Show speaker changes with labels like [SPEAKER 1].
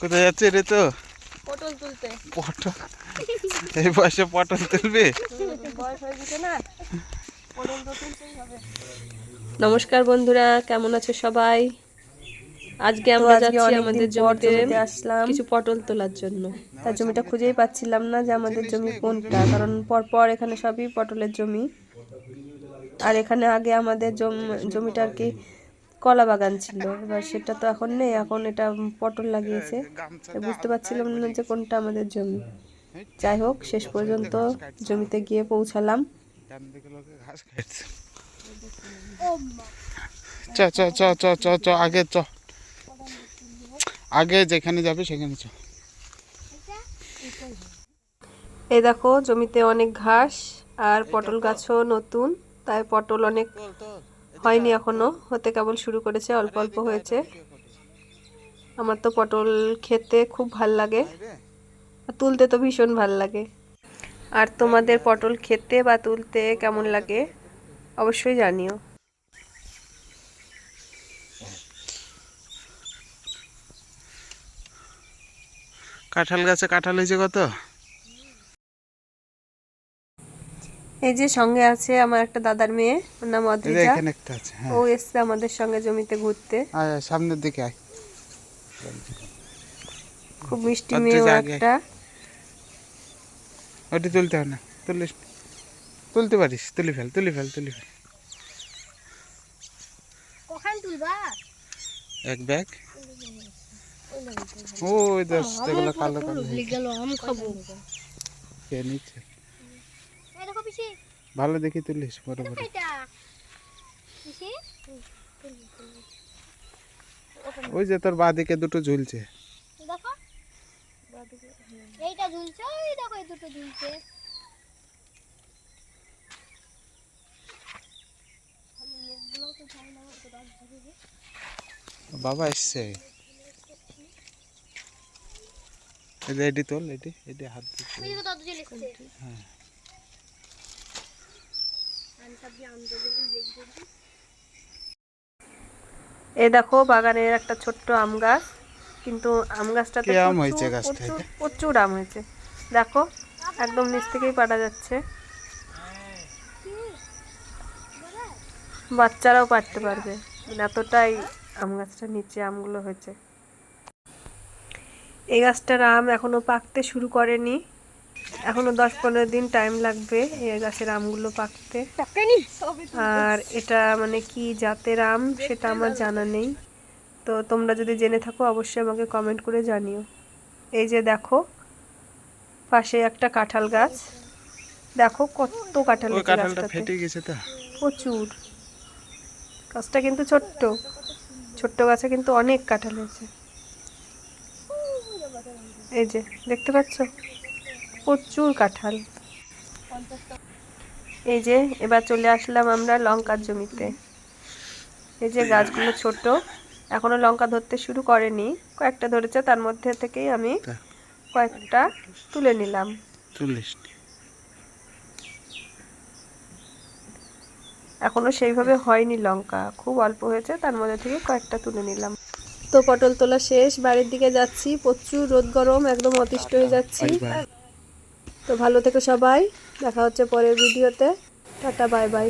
[SPEAKER 1] কোথায় যাচ্ছে রে তো?
[SPEAKER 2] পটল তুলতে।
[SPEAKER 1] পটল? এই বয়সে পটল তুলবে?
[SPEAKER 2] বয়স হয়ে গেছে না? পটল তো তুলতেই হবে। নমস্কার বন্ধুরা কেমন আছো সবাই? আজকে আমরা যাচ্ছি আমাদের জমিতে আসলাম। কিছু পটল তোলার জন্য। তার জমিটা খুঁজেই পাচ্ছিলাম না যে আমাদের জমি কোনটা কারণ পর পর এখানে সবই পটলের জমি। আর এখানে আগে আমাদের জমিটা আর কি কলা বাগান ছিল। এবার সেটা তো এখন নেই এখন এটা পটল লাগিয়েছে। বুঝতে পারছিলাম না যে কোনটা আমাদের জমি। যাই হোক শেষ পর্যন্ত জমিতে গিয়ে পৌঁছালাম।
[SPEAKER 1] চ চ চ চ চ চ আগে চ। আগে যেখানে যাবে সেখানে চ।
[SPEAKER 2] এই দেখো জমিতে অনেক ঘাস আর পটল গাছও নতুন তাই পটল অনেক হয়নি এখনও। হতে কেবল শুরু করেছে, অল্প অল্প হয়েছে। আমার তো পটল খেতে খুব ভালো লাগে। আর তুলতে তো ভীষণ ভালো লাগে। আর তোমাদের পটল খেতে বা তুলতে কেমন লাগে? অবশ্যই জানিও।
[SPEAKER 1] কাঁঠাল গাছে কাঁঠাল হয়েছে কত?
[SPEAKER 2] এই যে সঙ্গে আছে আমার একটা দাদার মেয়ে ওর নাম
[SPEAKER 1] এই যে
[SPEAKER 2] অদ্রিজা
[SPEAKER 1] এখানে একটা আছে হ্যাঁ।
[SPEAKER 2] ও এসছে আমাদের সঙ্গে জমিতে ঘুরতে।
[SPEAKER 1] আয় আয়, সামনের দিকে আয়।
[SPEAKER 2] খুব মিষ্টি মেয়ে ও একটা।
[SPEAKER 1] ওটি তুলতে হয় না তুলিস। তুলতে পারিস তুলি ফেল তুলি ফেল তুলি ফেল।
[SPEAKER 3] কখন তুলবা?
[SPEAKER 1] এক ব্যাগ। ওই দশ কালো কালো হয়েছে।
[SPEAKER 3] গেল আম খাব।
[SPEAKER 1] নিচ্ছে।
[SPEAKER 3] দেখো পিসি
[SPEAKER 1] ভালো দেখি তুলিস বড় বড়। ওই যে তোর বাদিকে দুটো ঝুলছে।
[SPEAKER 3] দেখো। এইটা ঝুলছে ওই দেখো এই দুটো ঝুলছে।
[SPEAKER 1] বাবা এসছে। এটি তোল এটি এটি হাত হ্যাঁ।
[SPEAKER 2] এই দেখো বাগানের একটা ছোট্ট আম গাছ কিন্তু আম গাছটাতে
[SPEAKER 1] আম হয়েছে
[SPEAKER 2] প্রচুর আম হয়েছে। দেখো একদম নিচ থেকেই পাড়া যাচ্ছে। বাচ্চারাও পারতে পারবে। মানে এতটাই আম গাছটা নিচে আমগুলো হয়েছে। এই গাছটার আম এখনও পাকতে শুরু করেনি। এখনও দশ পনেরো দিন টাইম লাগবে এই গাছের আমগুলো পাকতে। আর এটা মানে কি জাতের আম সেটা আমার জানা নেই। তো তোমরা যদি জেনে থাকো অবশ্যই আমাকে কমেন্ট করে জানিও। এই যে দেখো পাশে একটা কাঁঠাল গাছ। দেখো কত কাঁঠাল হয়েছে
[SPEAKER 1] কাঁঠালটা ফেটে গেছে তো।
[SPEAKER 2] প্রচুর। গাছটা কিন্তু ছোট্ট। ছোট্ট গাছে কিন্তু অনেক কাঁঠাল হয়েছে। এই যে দেখতে পাচ্ছ? প্রচুর কাঁঠাল। এই যে এবার চলে আসলাম আমরা লঙ্কার জমিতে। এই যে গাছগুলো ছোট এখনও লঙ্কা ধরতে শুরু করেনি। কয়েকটা ধরেছে তার মধ্যে থেকেই আমি কয়েকটা তুলে নিলাম। এখনও সেইভাবে হয়নি লঙ্কা খুব অল্প হয়েছে তার মধ্যে থেকে কয়েকটা তুলে নিলাম। তো পটল তোলা শেষ বাড়ির দিকে যাচ্ছি প্রচুর রোদ গরম একদম অতিষ্ঠ হয়ে যাচ্ছি। তো ভালো থেকো সবাই। দেখা হচ্ছে পরের ভিডিওতে। Tata bye bye.